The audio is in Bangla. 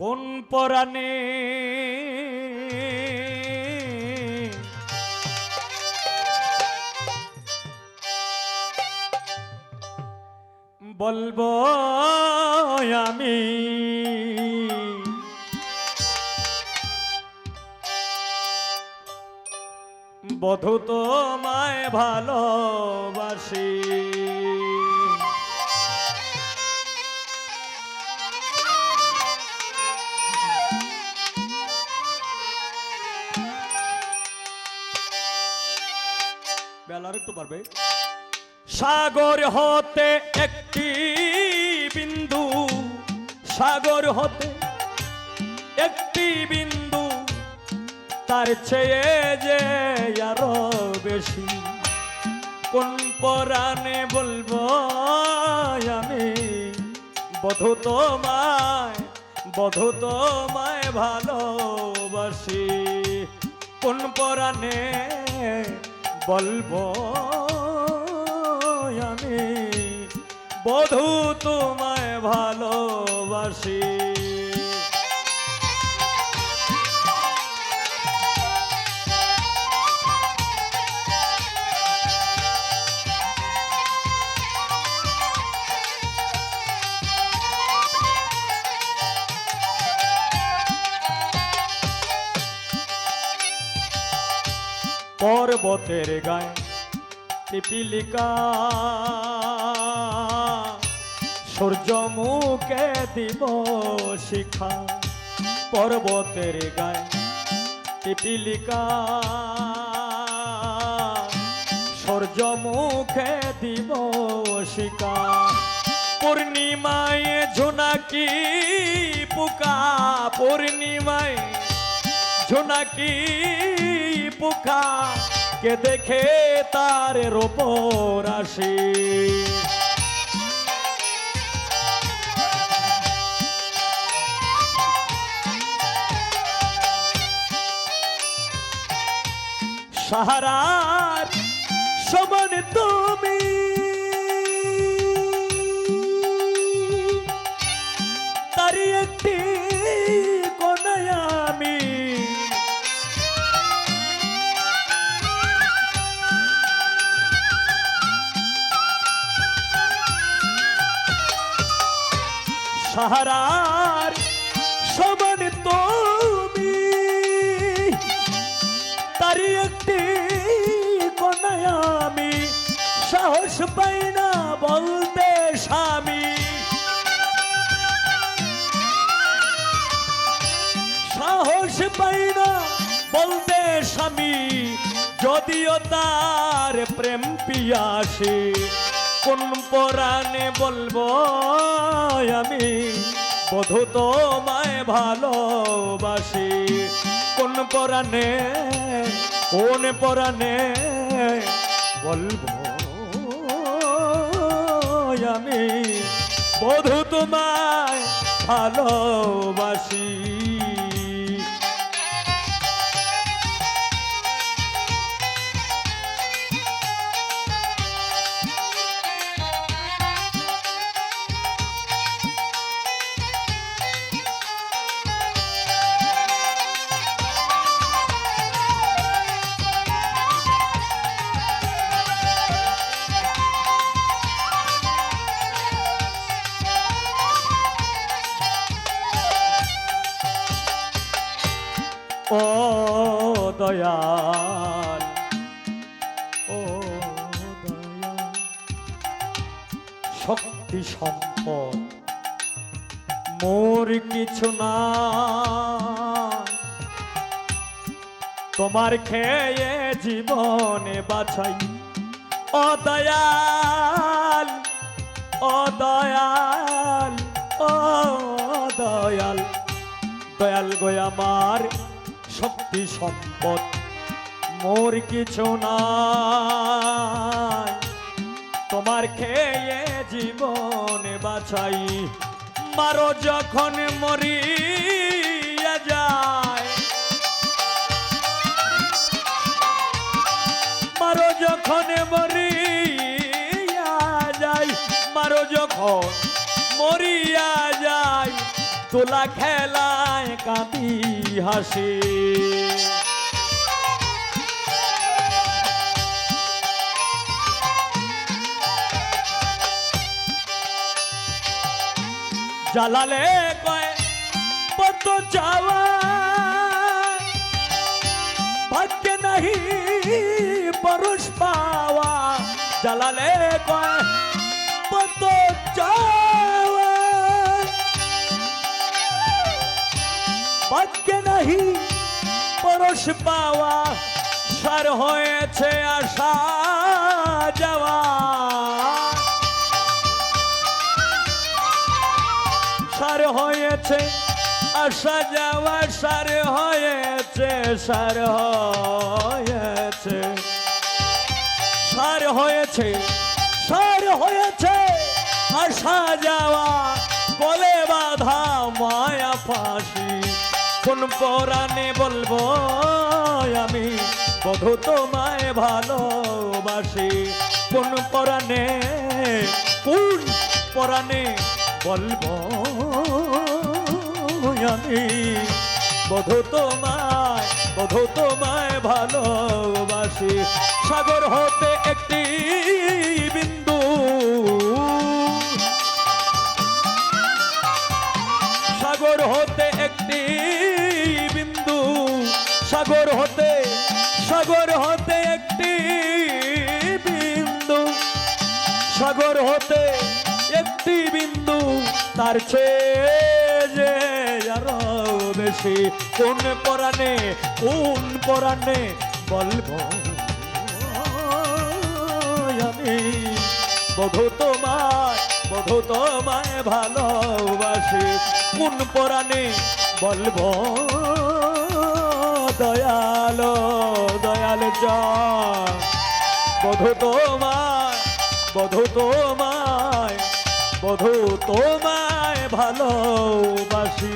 কোন পরাণে? বলব আমি। বধু তোমায় ভালোবাসি। সাগর হতে একটি বিন্দু, সাগর হতে একটি বিন্দু, তার চেয়ে যে আরও বেশি। কোন পরাণে বলব আমি? বধু তোমায় বধু তোমায় ভালোবাসি। কোন পরাণে বলব আমি বধু তোমায় ভালোবাসি। পর্বতের গায়ে পিপিলিকা সূর্য মুখে দিব শিখা, পর্বতের গায়ে পিপিলিকা সূর্য মুখে দিব শিকা পূর্ণিমায় ঝোনাকি পুকা, পূর্ণিমায় ঝোনাকি পোকা। কে দেখে তার ওপর আসে। সাহারার সমান তুমি। তারই একটি সাহারার সমান তুমি। তারই একটি কোনায় আমি, সাহস পাই না বলতে স্বামী। সাহস পাই না বলতে স্বামী, যদিও তার প্রেম পিয়াসে। কোন পরাণে বলব আমি? বধু তোমায় ভালোবাসি। কোন পরাণে কোন পরাণে বলব আমি? বধু তোমায় ভালোবাসি। দয়াল। ও দয়াল। শক্তি সম্পদ, মোর কিছু না তোমার খেয়ে জীবনে বাছাই। ও দয়াল ও দয়াল ও দয়াল। দয়াল গো আমার শক্তি সম্পদ। মোর কিছু নাই। তোমার খেয়ে জীবনে বাছাই। মারো যখন মরিয়া যায়। মারো যখন মরিয়া যায়। মারো যখন মরিয়া তোলা খেলায় কাঁদি হাসি। জ্বালালে কয় কত যাওয়া ভাগ্যে নাহি, পরশ পাওয়া সার হয়েছে আশা যাওয়া। সার হয়েছে আসা যাওয়া, সার হয়েছে সার হয়েছে। সার হয়েছে সার হয়েছে আসা যাওয়া বলে বাধা, মায়া ফাঁসি। কোন পরাণে বলব আমি? বধু তোমায় ভালোবাসি। কোন পরাণে কোন পরাণে বলব আমি? বধু তোমায় বধু তোমায় ভালোবাসি। সাগর হতে একটি সাগর হতে একটি বিন্দু, তার চেয়ে আরও বেশি। কোন পরাণে কোন পরাণে বলব? আমি বধু তোমায় বধু তোমায় ভালোবাসি। কোন পরাণে বলব? দয়াল দয়াল যা বধু তোমায় বধু তোমায় বধু তোমায় ভালোবাসি।